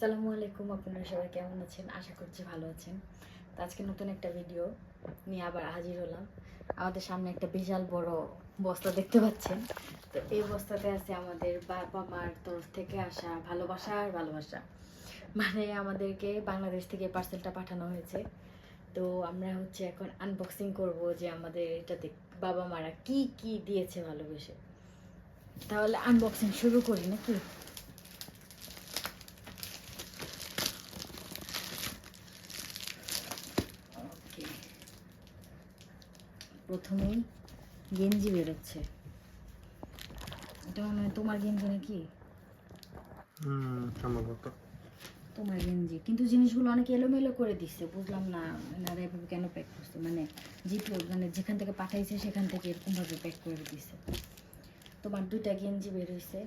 আসসালামু আলাইকুম, আপনারা সবাই কেমন আছেন? আশা করছি ভালো আছেন। তো আজকে নতুন একটা ভিডিও নিয়ে আবার হাজির হলাম। আমাদের সামনে একটা বিশাল বড় বস্তা দেখতে পাচ্ছেন। তো এই বস্তাতে আছে আমাদের বাবা মার তরফ থেকে আসা ভালোবাসা আর ভালোবাসা। মানে আমাদেরকে বাংলাদেশ থেকে পার্সেলটা পাঠানো হয়েছে। তো আমরা হচ্ছে এখন আনবক্সিং করব যে আমাদের এটাতে বাবা মারা কি কি দিয়েছে ভালোবেসে। তাহলে আনবক্সিং শুরু করি নাকি ওকে প্রথমেই গেঞ্জি বেরোচ্ছে। এটা মনে হয় তোমার গেঞ্জি নাকি? হুম সম্ভবত। তোমার গেঞ্জি। কিন্তু জিনিসগুলো অনেক এলোমেলো করে দিচ্ছে বুঝলাম না। এনারা এভাবে কেন প্যাক করছে? মানে জিপি মানে যেখান থেকে পাঠাইছে সেখান থেকে এরকমভাবে প্যাক করে দিচ্ছে। তোমার দুইটা গেঞ্জি বের হয়েছে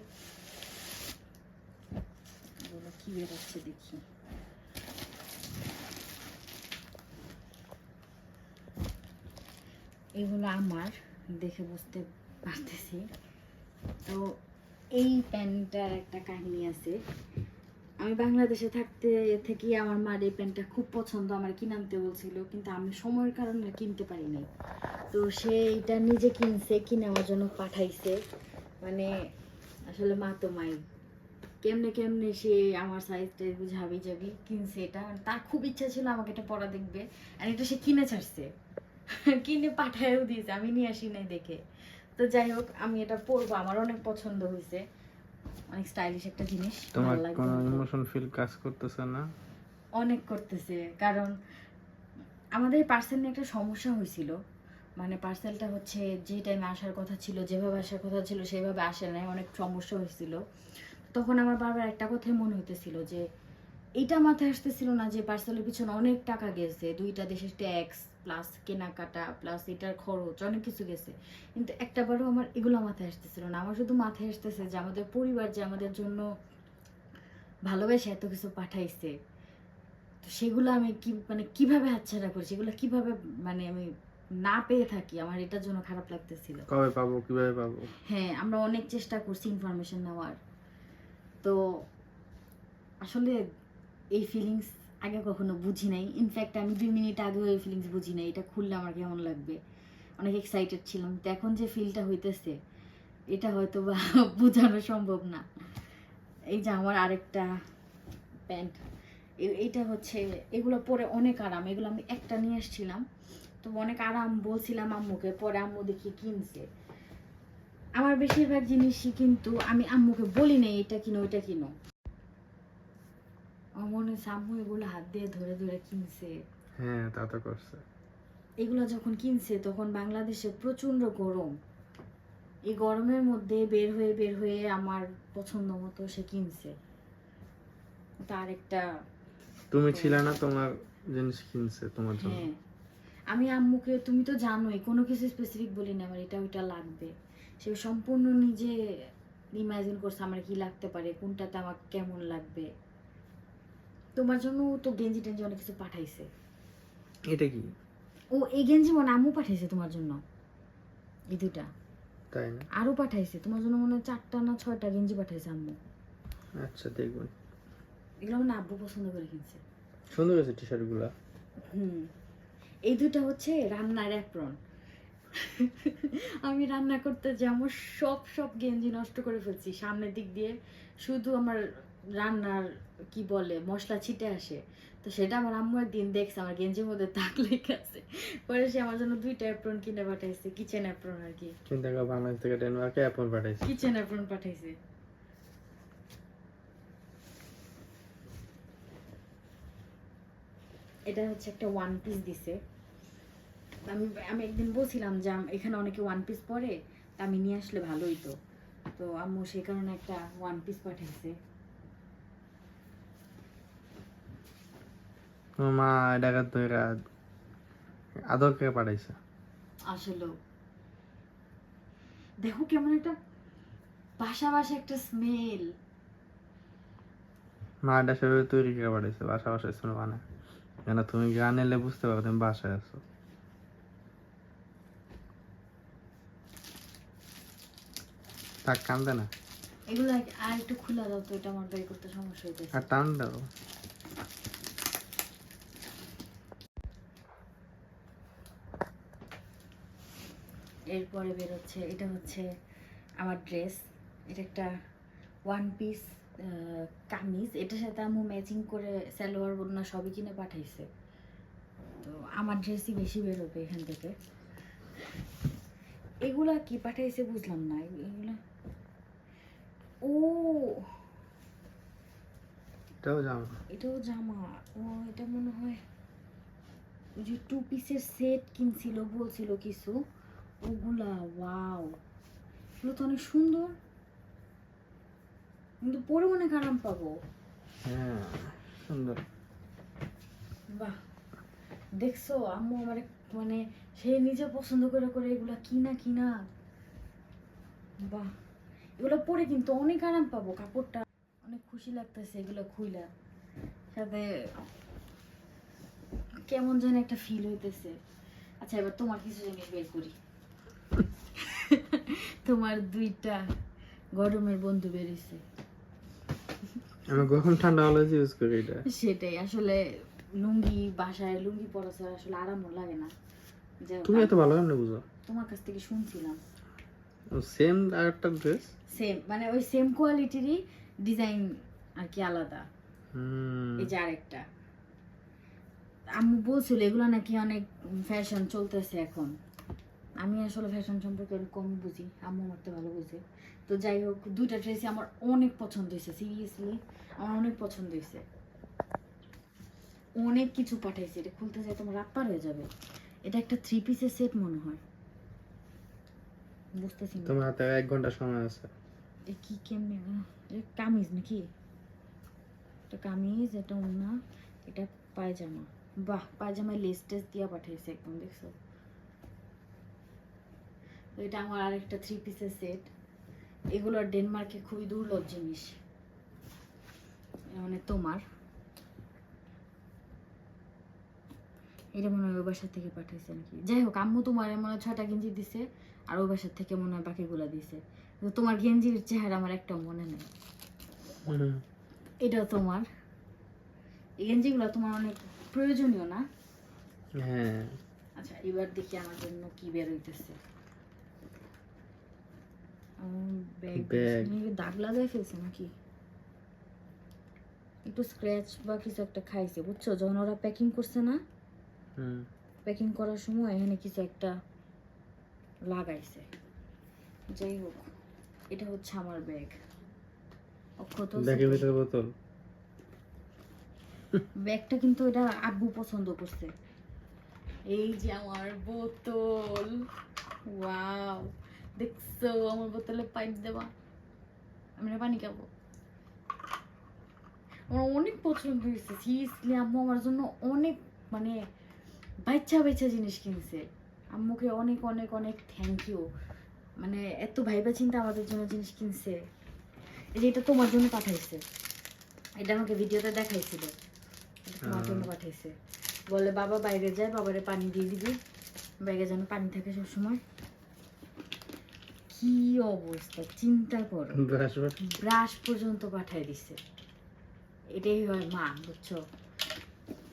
এগুলো কি বেরোচ্ছে দেখি। এগুলো আমার দেখে বুঝতে পারতেছি। তো এই প্যান্টটার একটা কাহিনী আছে। আমি বাংলাদেশে থাকতে থেকে আমার মার এই প্যান্টটা খুব পছন্দ, আমার কিনে আনতে বলছিল, কিন্তু আমি সময়ের কারণে কিনতে পারি নাই। তো সে এটা নিজে কিনছে, কিনে আমার জন্য পাঠাইছে। মানে আসলে মা তো মাই। কেমনে কেমনে সে আমার সাইজটা বুঝে হাবি যাবি কিনছে এটা। তার খুব ইচ্ছা ছিল আমাকে এটা পরা দেখবে। আর এটা সে কিনে ছাড়ছে। কিনে পাঠায়ও দিয়েছে আমি নিয়ে আসি নাই দেখে। তো যাই হোক আমি এটা পরবো আমার অনেক পছন্দ হয়েছে। অনেক স্টাইলিশ একটা জিনিস তোমার কোনো ইমোশন ফিল কাজ করতেছে না? অনেক করতেছে কারণ আমাদের পার্সেল নিয়ে একটা সমস্যা হয়েছিল। মানে পার্সেলটা হচ্ছে যে টাইমে আসার কথা ছিল যেভাবে আসার কথা ছিল সেভাবে আসে নাই অনেক সমস্যা হয়েছিল। তখন আমার বারবার একটা কথাই মনে হইতেছিল যে এটা মাথায় আসতেছিল না যে পার্সেলের পিছনে অনেক টাকা গেছে দুইটা দেশের ট্যাক্স প্লাস কেনাকাটা প্লাস এটার খরচ অনেক কিছু গেছে। কিন্তু একটাবারও আমার এগুলো মাথায় আসতেছিল না। আমার শুধু মাথায় আসতেছে যে আমাদের পরিবার যে আমাদের জন্য ভালোবেসে এত কিছু পাঠাইছে তো সেগুলো আমি কি মানে কীভাবে হাতছাড়া করি? এগুলো কীভাবে মানে আমি না পেয়ে থাকি? আমার এটার জন্য খারাপ লাগতেছিল। কবে পাবো? কীভাবে পাবো? হ্যাঁ আমরা অনেক চেষ্টা করছি ইনফরমেশন নেওয়ার। তো আসলে এই ফিলিংস আগে কখনো বুঝি নাই। ইনফ্যাক্ট আমি দুই মিনিট আগেও এই ফিলিংস বুঝি নাই। এটা খুললে আমার কেমন লাগবে? অনেক এক্সাইটেড ছিলাম। তো এখন যে ফিলটা হইতেছে, এটা হয়তো বা বোঝানো সম্ভব না। এই যে আমার আরেকটা প্যান্ট এইটা হচ্ছে, এগুলো পরে অনেক আরাম। এগুলো আমি একটা নিয়ে আসছিলাম। তো অনেক আরাম বলছিলাম আম্মুকে, পরে আম্মু দেখি কিনছে। আমার বেশিরভাগ জিনিসই কিন্তু আমি আম্মুকে বলি নাই, এটা কিনো, ওইটা কিনো। আমার মনে হচ্ছে আম্মু এগুলো হাত দিয়ে ধরে ধরে কিনছে। হ্যাঁ তা তো করছে। এগুলো যখন কিনছে তখন বাংলাদেশে প্রচণ্ড গরম। এই গরমের মধ্যে বের হয়ে বের হয়ে আমার পছন্দ মতো সে কিনছে। তার একটা তুমি ছিলে না তোমার জিনিস কিনছে তোমার জন্য? হ্যাঁ। আমি আম্মুকে তুমি তো জানোই কোনো কিছু স্পেসিফিক বলি না আমার এটা ওইটা লাগবে। সে সম্পূর্ণ নিজে ইমাজিন করছে আমার কি লাগতে পারে কোনটাতে আমার কেমন লাগবে। তোমার জন্য তো গেঞ্জি টেঞ্জি অনেক কিছু পাঠাইছে। এটা কি? ও এই গেঞ্জি মনে আম্মু পাঠাইছে তোমার জন্য। এই দুটা তাই না? আরও পাঠাইছে। তোমার জন্য মনে হয় চারটা না ছয়টা গেঞ্জি পাঠাইছে আম্মু। আচ্ছা দেখবেন এগুলো মানে আব্বু পছন্দ করে কিনছে। সুন্দর হয়েছে টি শার্টগুলা হুম। এই দুটো হচ্ছে রান্নার অ্যাপ্রন আমি রান্না করতে যে আমার সব সব গেঞ্জি নষ্ট করে ফেলছি। সামনের দিক দিয়ে শুধু আমার রান্নার কি বলে মশলা ছিটে আসে। তো সেটা আমার আম্মু একদিন দেখছে আমার গেঞ্জির মধ্যে দাগ লেগে আছে। পরে সে আমার জন্য দুইটা অ্যাপ্রন কিনে পাঠাইছে কিচেন অ্যাপ্রন আর কি। চিন্তা করো বাংলাদেশ থেকে ডেনমার্কে অ্যাপল পাঠাইছে। কিচেন অ্যাপ্রন পাঠাইছে। এটা হচ্ছে একটা ওয়ান পিস দিছে। আমি আমি একদিন বলছিলাম যে এখানে অনেকে ওয়ান পিস পরে তা আমি নিয়ে আসলে ভালোই তো। তো আম্মু সেই কারণে একটা ওয়ান পিস পাঠাইছে। মা ডাকা ধরে আদরকে পাঠাইছে। আসলে দেখো কেমন বাসা বাসা একটা স্মেল মা এটা সেভাবে তৈরি করে পাঠাইছে বাসা বাসায় শুনে মানে কেন তুমি গান এলে বুঝতে পারো তুমি বাসায় আছো। থাক কান্দে না। এগুলো আর একটু খোলা দাও তো এটা আমার বের করতে সমস্যা হইতেছে। আর টান দাও। এরপরে বেরোচ্ছে এটা হচ্ছে আমার ড্রেস এটা একটা ওয়ান পিস কামিজ এটার সাথে আম্মু ম্যাচিং করে সালোয়ার বন্যা সবই কিনে পাঠাইছে। তো আমার ড্রেসই বেশি বেরোবে এখান থেকে। এগুলা কি পাঠাইছে বুঝলাম না এগুলা ও! এটাও জামা। এটাও জামা। ও এটা মনে হয় ওই যে টু পিসের সেট কিনছিল বলছিল কিছু। ওগুলা ওয়াও। এগুলো তো অনেক সুন্দর। কিন্তু পরে অনেক আরাম পাবো। হ্যাঁ সুন্দর। বাহ। দেখছ আম্মু আমার মানে সে নিজে পছন্দ করে করে এগুলা কিনা কিনা। বাহ। এগুলো পরে কিন্তু অনেক আরাম পাবো কাপড়টা। অনেক খুশি লাগতেছে এগুলো খুইলা। সাথে কেমন যেন একটা ফিল হইতেছে। আচ্ছা এবার তোমার কিছু জিনিস বের করি। তোমার দুইটা গরমের বন্ধু বেরিয়েছে। আমি কখন ঠান্ডা হলে ইউজ করি এটা? সেটাই আসলে লুঙ্গি বাসায় লুঙ্গি পরা ছাড়া আসলে আরামও লাগে না। তুমি এত ভালো কেমনে বুঝো? তোমার কাছ থেকে শুনছিলাম। সেম আর একটা ড্রেস সেম মানে ওই সেম কোয়ালিটিরই ডিজাইন আর কি আলাদা। হুম। এই যে আরেকটা। আম্মু বলছিল এগুলো নাকি অনেক ফ্যাশন চলতেছে এখন। আমি আসলে ফ্যাশন সম্পর্কে অনেক কম বুঝি আম্মু আমার তো ভালো বুঝে। তো যাই হোক দুইটা ড্রেসই আমার অনেক পছন্দ হয়েছে সিরিয়াসলি আমার অনেক পছন্দ হয়েছে। অনেক কিছু পাঠাইছে এটা খুলতে চাই তোমার রাপ্পার হয়ে যাবে। এটা একটা থ্রি পিসের সেট মনে হয়। বুঝতেছি না। তোমার হাতে এক ঘণ্টা সময় আছে। এ কি কেমনে এটা কামিজ নাকি? এটা কামিজ এটা ওড়না এটা পায়জামা। বাহ পায়জামায় লেস টেস দিয়া পাঠাইছে একদম দেখছ? এটা আমার আরেকটা থ্রি পিসের সেট এগুলো ডেনমার্কে খুবই দুর্লভ জিনিস। মানে তোমার। এটা মনে হয় ওই বাসার থেকে পাঠাইছে নাকি? যাই হোক আম্মু তোমার মনে হয় ছয়টা গেঞ্জি দিছে আর ওই বাসার থেকে মনে হয় বাকিগুলো দিছে। তোমার গেঞ্জির চেহারা আমার একটা মনে নেই। এটাও তোমার। এই গেঞ্জিগুলো তোমার অনেক প্রয়োজনীয় না? হ্যাঁ। আচ্ছা এবার দেখি আমার জন্য কি বের হইতেছে। ব্যাগ দাগ লাগাই ফেলছে নাকি? একটু স্ক্র্যাচ বা কিছু একটা খাইছে বুঝছ? যখন ওরা প্যাকিং করছে না প্যাকিং করার সময় এখানে কিছু একটা লাগাইছে। যাই হোক এটা হচ্ছে আমার ব্যাগ অক্ষত ব্যাগের ভিতরে বোতল? ব্যাগটা কিন্তু এটা আব্বু পছন্দ করছে। এই যে আমার বোতল। ওয়াও দেখছ আমার বোতলে পাইপ দেওয়া। আমি পানি খাব। আমার অনেক পছন্দ হয়েছে। সিরিয়াসলি আম্মু আমার জন্য অনেক মানে বাচ্চা বাচ্চা জিনিস কিনছে। আম্মুকে অনেক অনেক অনেক থ্যাংক ইউ মানে এত ভাইবা চিন্তা আমাদের জন্য জিনিস কিনছে। এই যে এটা তোমার জন্য পাঠাইছে। এটা আমাকে ভিডিওতে দেখাইছিল। এটা তোমার জন্য পাঠাইছে। বলে বাবা বাইরে যায় বাবারে পানি দিয়ে দিবি। বাইরে যেন পানি থাকে সবসময়। কি অবস্থা? চিন্তা করো ব্রাশ পর্যন্ত পাঠাই দিছে। এটাই হয় মা বুঝছ?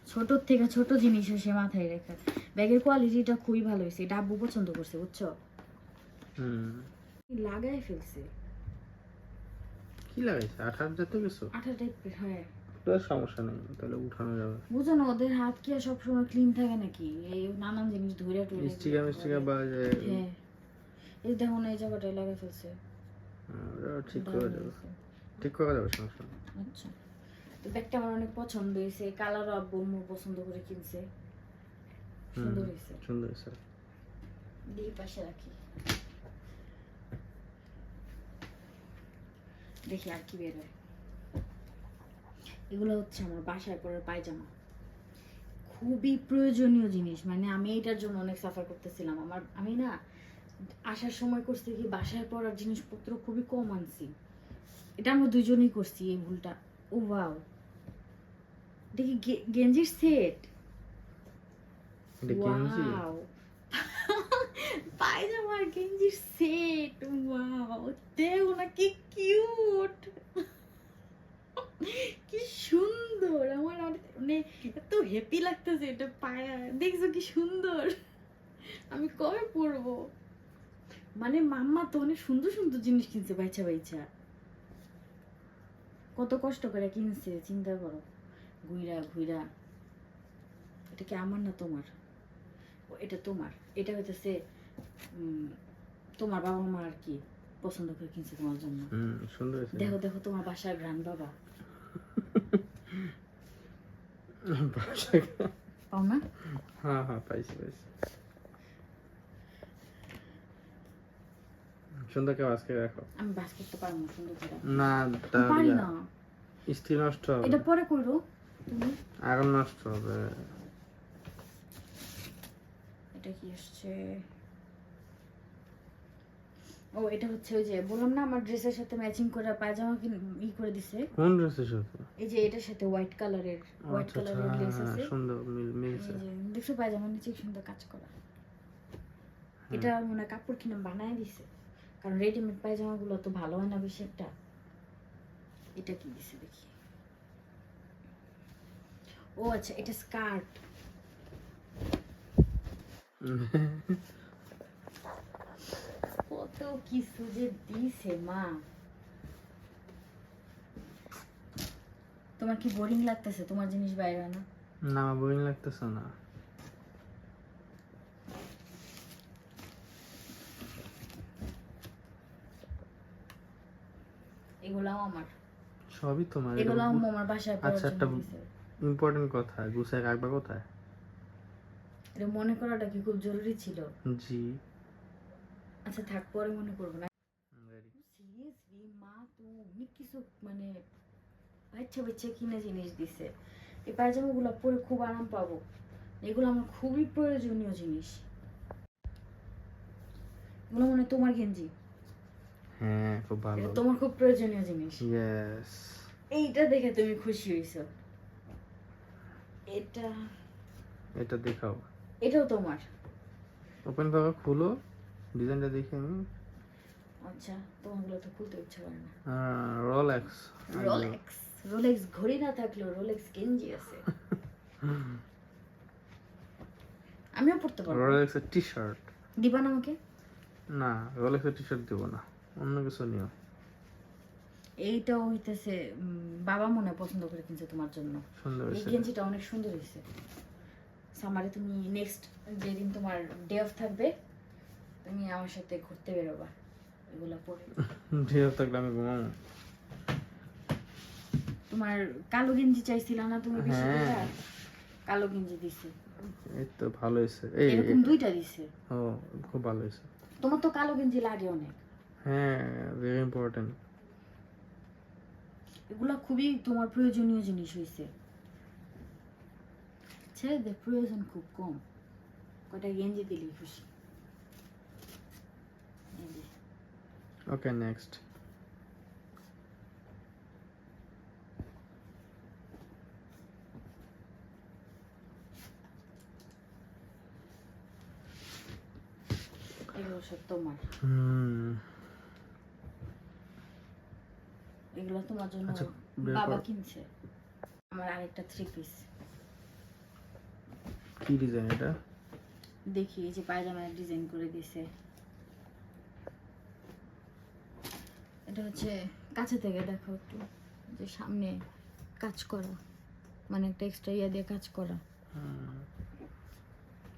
ছোটোর থেকে ছোট জিনিসও সে মাথায় রেখে। ব্যাগের কোয়ালিটিটা খুবই ভালো হয়েছে। পছন্দ করছে বুঝছ? লাগাই ফেলছে? কি লাগাইছে? আঠার জাতীয় কিছু। আঠা টাইপের হ্যাঁ। সমস্যা নেই তাহলে উঠানো যাবে। বুঝো না ওদের হাত কি আর সবসময় ক্লিন থাকে নাকি? এই নানান জিনিস ধরে মিষ্টিকা মিষ্টিকা বা যে এই এই জায়গাটায় লাগাই ফেলছে। হ্যাঁ, ঠিক করা ঠিক সমস্যা আচ্ছা। তো ব্যাগটা আমার অনেক পছন্দ হয়েছে। কালারও আব্বু আম্মু পছন্দ করে কিনছে। সুন্দর হয়েছে। সুন্দর হয়েছে। দিয়ে পাশে রাখি। দেখি আর কি বের হয়। এগুলো হচ্ছে আমার বাসায় পরার পায়জামা। খুবই প্রয়োজনীয় জিনিস। মানে আমি এটার জন্য অনেক সাফার করতেছিলাম। আমার আমি না আসার সময় করছি কি বাসায় পরার জিনিসপত্র খুবই কম আনছি। এটা আমরা দুজনেই করছি এই ভুলটা। ও ওয়াও। দেখি গেঞ্জির সেট? ওয়াও। পায়জামা আর গেঞ্জির সেট ওয়াও। দেখো না কি কিউট। কি সুন্দর। আমার মানে এত হ্যাপি লাগতেছে এটা পায়া। দেখছ কি সুন্দর। আমি কবে পরবো? মানে মাম্মা তো অনেক সুন্দর সুন্দর জিনিস কিনছে বাইচা বাইচা। কত কষ্ট করে কিনছে চিন্তা করো। ঘুইরা ঘুইরা। এটা কি আমার না তোমার? এটা তোমার। এটা হইতেছে তোমার বাবা মা আর কি পছন্দ করে কিনছে তোমার জন্য। দেখো দেখো তোমার বাসার গ্রান বাবা। পাও না? হ্যাঁ হ্যাঁ পাইছি পাইছি। সুন্দর কেউ আজকে রাখো আমি বাস করতে পারব সুন্দর না পারি না। স্থির নষ্ট হবে। এটা পরে করো তুমি? আগুন নষ্ট হবে। এটা কি আসছে? ও এটা হচ্ছে ওই যে বললাম না আমার ড্রেসের সাথে ম্যাচিং করে পায়জামা কিন ই করে দিছে। কোন ড্রেসের সাথে? এই যে এটার সাথে হোয়াইট কালারের হোয়াইট কালারের ড্রেস হ্যাঁ, আছে। সুন্দর মিল মিলছে। দেখছ পায়জামার নিচে সুন্দর কাজ করা। এটা মনে কাপড় কিনে বানায় দিছে। কারণ রেডিমেড পায়জামা গুলো তো ভালো হয় না বেশি একটা। এটা কি দিছে দেখি। ও আচ্ছা এটা স্কার্ট কত কিছু যে দিছে মা। তোমার কি বোরিং লাগতেছে? তোমার জিনিস বাইরে না। না বোরিং লাগতেছে না। এগুলাও আমার। সবই তোমার এগুলো আম্মু আমার বাসায় পড়ার আচ্ছা, একটা- ইম্পর্টেন্ট কথা গুছায় রাখবা কোথায়? এটা মনে করাটা কি খুব জরুরি ছিল? জি। আচ্ছা থাক পরে মনে করব না। সিরিয়াসলি মা তো অনেক কিছু মানে বাচ্চা বাচ্চা কিনে জিনিস দিছে। এই পায়জামাগুলো পরে খুব আরাম পাবো। এগুলো আমার খুবই প্রয়োজনীয় জিনিস। এগুলো মনে হয় তোমার গেঞ্জি। হ্যাঁ খুব ভালো। তোমার খুব প্রয়োজনীয় জিনিস। ইয়েস এইটা দেখে তুমি খুশি হয়েছো এটা এটা দেখাও। এটাও তোমার। ওপেন করে খুলো। ডিজাইনটা দেখে আমি আচ্ছা তোমারগুলো তো খুলতে ইচ্ছা করে না। রোলেক্স রোলেক্স রোলেক্স ঘড়ি না থাকলেও রোলেক্স গেঞ্জি আছে। আমিও পড়তে পারব। রোলেক্সের টি শার্ট দিবা না আমাকে? না রোলেক্সের টি শার্ট দিব না। অন্য কিছু নিও। এইটাও হইতেছে বাবা মনে পছন্দ করে কিনছে তোমার জন্য। সুন্দর এই গেঞ্জিটা অনেক সুন্দর হয়েছে। সামারে তুমি নেক্সট যেদিন তোমার ডে অফ থাকবে তুমি আমার সাথে ঘুরতে বেরোবা। এগুলো পরে। ঠিক থাকলে আমি ঘুমাবো। তোমার কালো গেঞ্জি চাইছিলা না তুমি বেশি হ্যাঁ। কালো গেঞ্জি দিছে। এই তো ভালো হয়েছে। এই এরকম দুইটা দিছে। ও খুব ভালো হয়েছে। তোমার তো কালো গেঞ্জি লাগে অনেক। হ্যাঁ ভেরি ইম্পর্টেন্ট এগুলা খুবই তোমার প্রয়োজনীয় জিনিস হয়েছে ছেলেদের প্রয়োজন খুব কম। কয়টা গেঞ্জি দিলেই খুশি? ওকে নেক্সট এগুলো সব তোমার। হুম। এগুলো তোমার জন্য আচ্ছা, বাবা কিনছে। আমার আরেকটা থ্রি পিস কি ডিজাইন এটা? দেখি এই যে পায়জামার ডিজাইন করে দিছে এটা হচ্ছে কাছে থেকে দেখো একটু যে সামনে কাজ করা। মানে একটা এক্সট্রা ইয়া দিয়ে কাজ করা।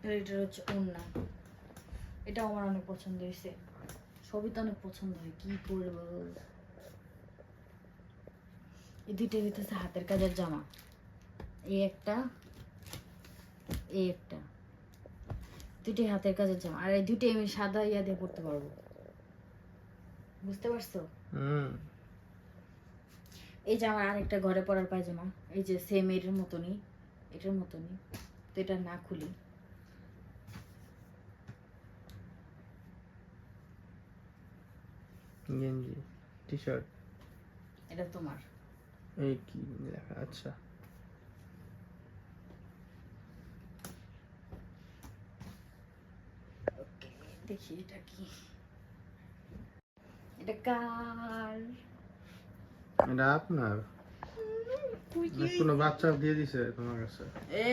আর এটা হচ্ছে ওড়না। এটাও আমার অনেক পছন্দ হয়েছে। সবই তো অনেক পছন্দ হয় কি করব এই দুইটাই হইতেছে হাতের কাজের জামা। এই একটা এই একটা। দুইটাই হাতের কাজের জামা। আর এই দুইটাই আমি সাদা ইয়া দিয়ে পরতে পারব। বুঝতে পারছ? হুম। এই আমার আরেকটা ঘরে পরার পায়জামা এই যে সেম এর মতনই এটার মতনই। তো এটা না খুলি। গেঞ্জি টি শার্ট এটা তোমার। এই কি? লেখা আচ্ছা দেখি এটা কি। এটা কার? এটা আপনার? কোনো বাচ্চা দিয়ে দিছে তোমার কাছে। এ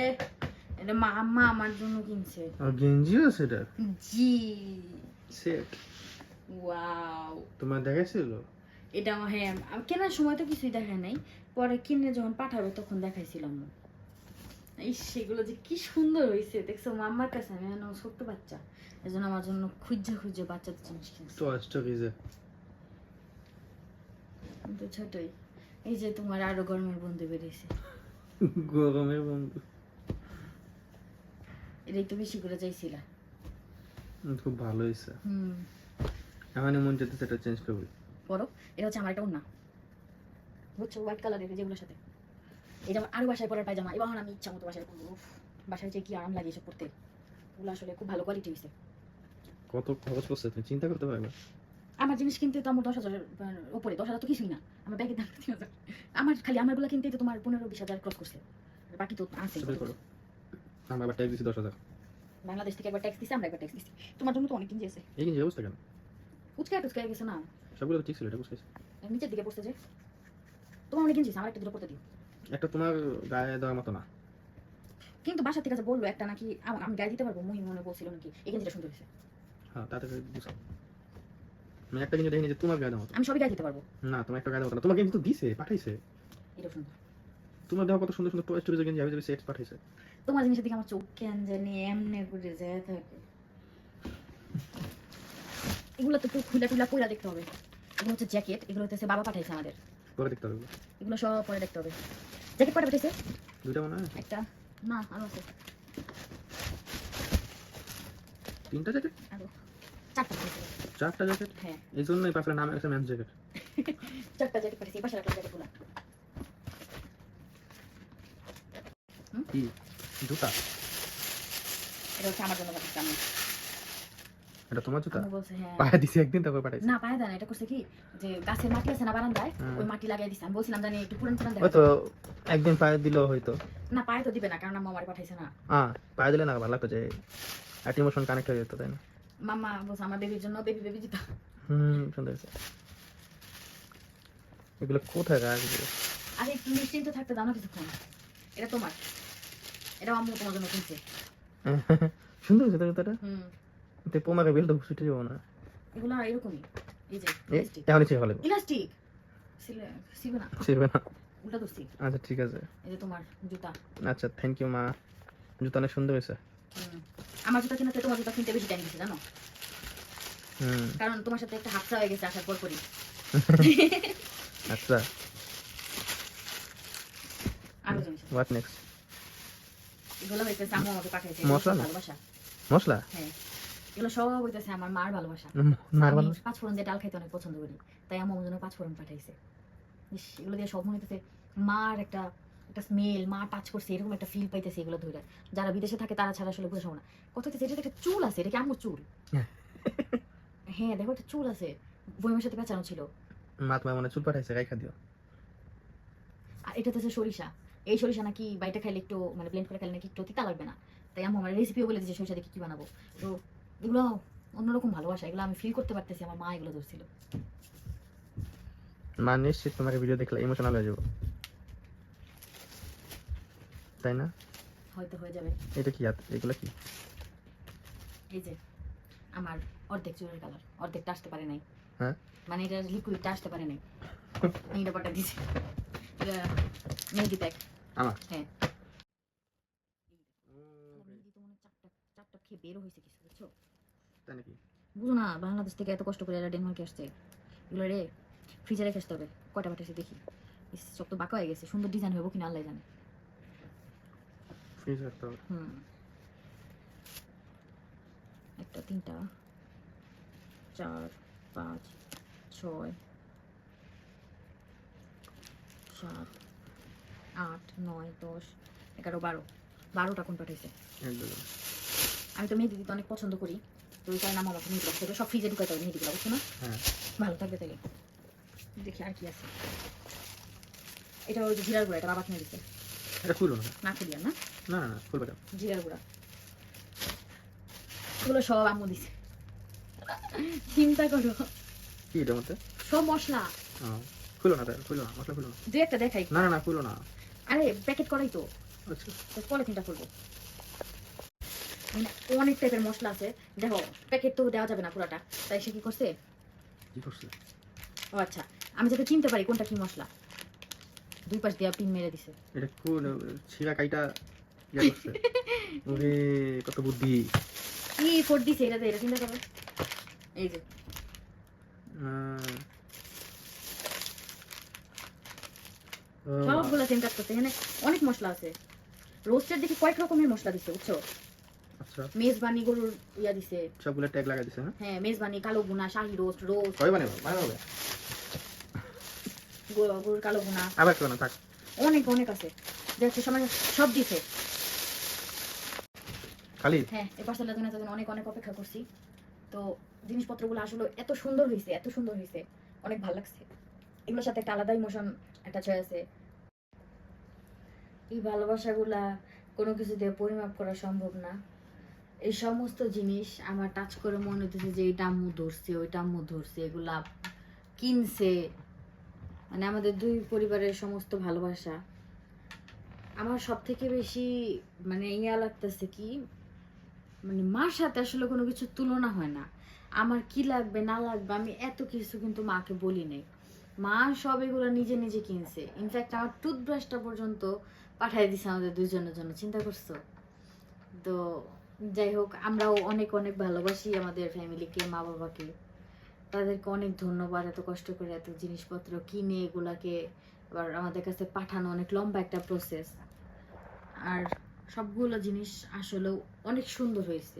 এটা মা আম্মা আমার জন্য কিনছে। আর গেঞ্জিও আছে এটা? জি। সেট ওয়াও তোমার দেখাইছিল? এটা আমার- হ্যাঁ কেনার সময় তো কিছুই দেখা নাই। পরে কিনে যখন পাঠাবে তখন দেখাইছিলাম। এই সেগুলো যে কি সুন্দর হয়েছে দেখছ মাম্মার কাছে আমি এখন ছোট্ট বাচ্চা। এই জন্য আমার জন্য খুঁজে খুঁজে বাচ্চাদের জিনিস কিনছে। তো আজটা কিসে কিন্তু ছোটই। এই যে তোমার আরও গরমের বন্ধু বেরিয়েছে। গরমের বন্ধু। এটাই তো বেশি করে চাইছিলা। খুব ভালো হয়েছে হুম। এখন মন যেতে এটা চেঞ্জ করবি। পরো এটা হচ্ছে আমার একটা ওন্না বুঝছ? হোয়াইট কালারের যেগুলোর সাথে। এই যেমন আরও বাসায় পরার পায়জামা এবার আমি ইচ্ছা মতো বাসায় পরবো। বাসায় যে কি আরাম লাগে এসব পড়তে ওগুলো আসলে খুব ভালো কোয়ালিটি হয়েছে কত খরচ করছে? তুমি চিন্তা করতে পারবে আমার জিনিস কিনতে তো আমার দশ হাজারের উপরে। দশ হাজার তো কিছুই না। আমার ব্যাগের দাম তিন হাজার। আমার খালি আমারগুলো কিনতে তো তোমার পনেরো বিশ হাজার ক্রস করছে। বাকি তো আছে করো। আমরা আবার ট্যাক্স দিছি দশ হাজার। বাংলাদেশ থেকে একবার ট্যাক্স দিছি আমরা একবার ট্যাক্স দিছি। তোমার জন্য তো অনেক কিনছে আছে। এই কিন্তু অবস্থা কেন? উচকায় টুচকায় গেছে না। সবগুলো ঠিক ছিল এটা নিচের দিকে পড়ছে যে তোমার অনেক কিনছিস? আমার একটা দুটো দিও। একটা তোমার গায়ে দেওয়ার মতো না। কিন্তু বাসা থেকে বলল একটা নাকি আমি গায়ে দিতে পারব? মহি মনে বলছিল নাকি। এই গেঞ্জিটা সুন্দর হয়েছে। হ্যাঁ তাতে বুঝো আমি একটা জিনিস দেখিনি যে তোমার গায়ে দেওয়ার মতো। আমি সবই গায়ে দিতে পারব। না তোমার একটা গায়ে দেওয়ার মতো না। তোমার কিন্তু দিছে পাঠাইছে। এটাও সুন্দর। তোমার দেওয়া কত সুন্দর সুন্দর টয়েস গেঞ্জি আমি সেট পাঠাইছে। তোমার জিনিসের দিকে আমার চোখ কেন জানি এমনি করে যায় থাকে। এগুলো তো একটু খুলে টুলা পয়লা দেখতে হবে। এগুলো হচ্ছে জ্যাকেট এগুলো হচ্ছে বাবা পাঠাইছে আমাদের। পরে দেখতে হবে। এগুলো সব পরে দেখতে হবে। জ্যাকেট কটা পাঠাইছে? দুইটা মনে হয়? একটা? না আরও আছে। তিনটা জ্যাকেট? আরও। চারটা চারটা জ্যাকেট? হ্যাঁ। এই জন্যই পাশে নাম আছে ম্যান জ্যাকেট। চারটা জ্যাকেট পাঠাইছে এই পাশে একটা জ্যাকেটগুলা কি? জুতা? এটা হচ্ছে আমার জন্য পাঠাইছে আমি এটা তোমার জুতা? হ্যাঁ। পায়ে দিছি একদিন তারপর পাঠাইছে। না পায়ে দেয় না এটা করছে কি? যে গাছের মাটি আছে না বারান্দায় ওই মাটি লাগাই দিছে। আমি বলছিলাম জানি একটু পুরান পুরান দেখা তো একদিন পায়ে দিলেও হয়তো। না পায়ে তো দিবে না কারণ আমার পাঠাইছে না। হ্যাঁ পায়ে দিলে না ভালো লাগতো যে একটা ইমোশন কানেক্ট হয়ে যেত তাই না? মামা বলছে আমার বেবির জন্য বেবি বেবি দিতা হুম সুন্দর হয়েছে। এগুলো কোথায় রাখবে? আর একটু নিশ্চিন্ত থাকতে দাও না কিছুক্ষণ। এটা তোমার। এটা আম্মু তোমার জন্য কিনছে। সুন্দর হয়েছে তো জুতাটা? হুম। তো পোমাকে বেলটা ছুটে যাব না। এগুলো এরকমই। এই যে এ, এখন ইচ্ছে ভালো ইলাস্টিক। সিবে না। ছিড়বে না। উল্টা দোস্তি আচ্ছা ঠিক আছে। এই যে তোমার জুতা। আচ্ছা থ্যাংক ইউ মা। জুতা অনেক সুন্দর হয়েছে। আমার জুতা কিনতে তোমার জুতা কিনতে বেশি টাইম দিচ্ছে জানো? হুম। কারণ তোমার সাথে একটা হাতসা হয়ে গেছে আসার পর পরই আচ্ছা হোয়াট নেক্সট এগুলো হইতেছে আম্মু আমাকে পাঠিয়েছে। মশলা মশলা? হ্যাঁ। এগুলো সব হইতেছে আমার মার ভালোবাসা। মার আমি ভালো পাঁচ ফোড়ন দিয়ে ডাল খাইতে অনেক পছন্দ করি তাই আমার জন্য পাঁচ ফোড়ন পাঠাইছে। এগুলো দিয়ে সব মনে হইতেছে মার একটা একটা স্মেল মা টাচ করছে এরকম একটা ফিল পাইতেছে এগুলো ধরে যারা বিদেশে থাকে তারা ছাড়া আসলে বুঝে না। কত হইতেছে এটা একটা চুল আছে এটা কি আম্মুর চুল? হ্যাঁ। হ্যাঁ দেখো একটা চুল আছে বইমের সাথে পেঁচানো ছিল। মা তোমার মনে চুল পাঠাইছে গাই খাদ্য আর এটা হচ্ছে সরিষা। এই সরিষা নাকি বাইটা খাইলে একটু মানে ব্লেন্ড করে খাইলে নাকি একটু তিতা লাগবে না। তাই আমার রেসিপিও বলে দিয়েছে সরিষা দেখে কি বানাবো। তো এগুলো অন্যরকম ভালোবাসা এগুলো আমি ফিল করতে পারতেছি আমার মা এগুলো ধরছিল। মা নিশ্চিত তোমাকে ভিডিও দেখলে ইমোশনাল হয়ে যাব। তাই না? হয়তো হয়ে যাবে। এটা কি? এগুলো কি? এই যে আমার অর্ধেক চুলের কালার অর্ধেকটা আসতে পারে নাই। হ্যাঁ? মানে এটা লিকুইডটা আসতে পারে নাই। আমি এটা পাটা দিছি মেহেদি প্যাক আমার? হ্যাঁ। মেহেদি তো মনে চারটা চারটা খেয়ে বেরো হয়েছে কিছু। তাই নাকি? বুঝো না বাংলাদেশ থেকে এত কষ্ট করে এরা ডেনমার্কে আসছে। এগুলো রে ফ্রিজে রেখে আসতে হবে। কয়টা পাঠাইছে দেখি। সব তো বাঁকা হয়ে গেছে সুন্দর ডিজাইন হব কিনা আল্লাহ জানে। ফ্রিজ রাখতে হবে। হুম। একটা তিনটা চার পাঁচ ছয় সাত আট নয় দশ এগারো বারো। বারোটা কোন পাঠাইছে? আমি তো মেহেদি দিতে অনেক পছন্দ করি। ওই কারণে আমার আমাকে মেহেদি লাগছে সব ফ্রিজে ঢুকাতে হবে মেহেদিগুলো বুঝছ না? হ্যাঁ। ভালো থাকবে তাহলে। দেখি আর কি আছে। এটা ওই যে জিরার গুঁড়া এটা বাবা কিনে দিচ্ছে এটা খুলো না। না খুলি না? না না না খুলবে কেন? জিরার গুঁড়া। এগুলো সব আম্মু দিছে। চিন্তা করো। কি এটার মধ্যে? সব মশলা। খুলো না খুলো না মশলা খুলো না। দু একটা দেখাই। না না না খুলো না। আরে প্যাকেট করাই তো। আচ্ছা। চিন্তা করব অনেক টাইপের মশলা আছে। দেখো প্যাকেট তো দেওয়া যাবে না পুরাটা। তাই সে কি করছে? কি করছে? ও আচ্ছা আমি যাতে চিনতে পারি কোনটা কি মশলা। দুই পাশ দিয়া পিন মেরে দিছে। এটা কোন ছিঁড়া কাইটা ইয়া করছে? ওরে কত বুদ্ধি। কি ফোর দিছে এটা এটা চিন্তা করো। এই যে। সবগুলো কাজ করছে। এখানে অনেক মশলা আছে। রোস্টের দেখি কয়েক রকমের মশলা দিছে বুঝছ? আচ্ছা মেজবানি গরুর ইয়া দিছে। সবগুলো ট্যাগ লাগাই দিছে না হ্যাঁ মেজবানি কালো গুনা শাহি রোস্ট রোস্ট সবাই বানাবে? বানাবে? গরুর কালো গুনা। আবার থাক। অনেক অনেক আছে। দেখছ সময় সব দিছে। খালি? হ্যাঁ এই পার্সেলটার জন্য এতদিন অনেক অনেক অপেক্ষা করছি। তো জিনিসপত্রগুলো আসলে এত সুন্দর হয়েছে এত সুন্দর হয়েছে অনেক ভালো লাগছে। এগুলোর সাথে একটা আলাদা ইমোশন অ্যাটাচ হয়ে আছে। এই ভালোবাসাগুলা কোনো কিছু দিয়ে পরিমাপ করা সম্ভব না। এই সমস্ত জিনিস আমার টাচ করে মনে হতেছে যে এটা আম্মু ধরছে, ওইটা আম্মু ধরছে, এগুলা কিনছে। মানে আমাদের দুই পরিবারের সমস্ত ভালোবাসা। আমার সব থেকে বেশি মানে ইয়া লাগতেছে কি মানে মার সাথে আসলে কোনো কিছু তুলনা হয় না। আমার কি লাগবে, না লাগবে, আমি এত কিছু কিন্তু মাকে বলি নাই। মা সব এগুলো নিজে নিজে কিনছে। ইনফ্যাক্ট আমার টুথব্রাশটা পর্যন্ত পাঠিয়ে দিছে আমাদের দুইজনের জন্য। চিন্তা করছ? তো যাই হোক আমরাও অনেক অনেক ভালোবাসি আমাদের ফ্যামিলিকে মা বাবাকে। তাদেরকে অনেক ধন্যবাদ এত কষ্ট করে এত জিনিসপত্র কিনে এগুলাকে আবার আমাদের কাছে পাঠানো অনেক লম্বা একটা প্রসেস আর সবগুলো জিনিস আসলেও অনেক সুন্দর হয়েছে।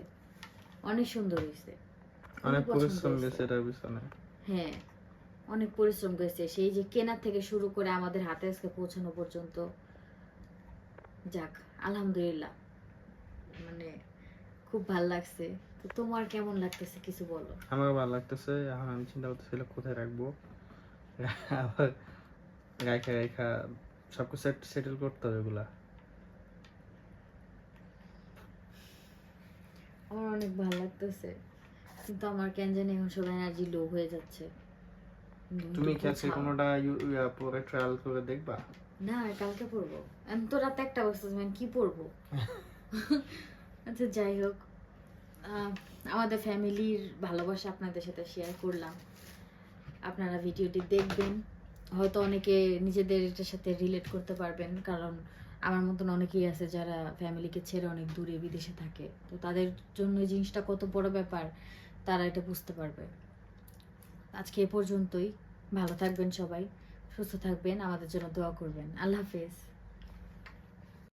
অনেক সুন্দর হয়েছে। অনেক পরিশ্রম গেছে এটার পিছনে। হ্যাঁ অনেক পরিশ্রম করেছে সেই যে কেনার থেকে শুরু করে আমাদের হাতে আজকে পৌঁছানো পর্যন্ত যাক আলহামদুলিল্লাহ। মানে খুব ভালো লাগছে। তো তোমার কেমন লাগতেছে কিছু বলো? আমার ভালো লাগতেছে। এখন আমি চিন্তা করতেছিলাম কোথায় রাখব? আবার রাইখা রাইখা সব কিছু সেটেল করতে হবে এগুলা। আমার অনেক ভালো লাগতেছে। কিন্তু আমার কেন জানি এখন সব এনার্জি লো হয়ে যাচ্ছে। তুমি কি আজকে কোনোটা পরে ট্রায়াল করে দেখবা? না কালকে পড়ব আমি তো রাতে একটা বসতে আমি কি পড়ব আচ্ছা যাই হোক। আমাদের ফ্যামিলির ভালোবাসা আপনাদের সাথে শেয়ার করলাম। আপনারা ভিডিওটি দেখবেন। হয়তো অনেকে নিজেদের এটার সাথে রিলেট করতে পারবেন, কারণ আমার মতন অনেকেই আছে যারা ফ্যামিলিকে ছেড়ে অনেক দূরে বিদেশে থাকে। তো তাদের জন্য এই জিনিসটা কত বড় ব্যাপার, তারা এটা বুঝতে পারবে। আজকে এ পর্যন্তই। ভালো থাকবেন সবাই, সুস্থ থাকবেন, আমাদের জন্য দোয়া করবেন। আল্লাহ হাফেজ।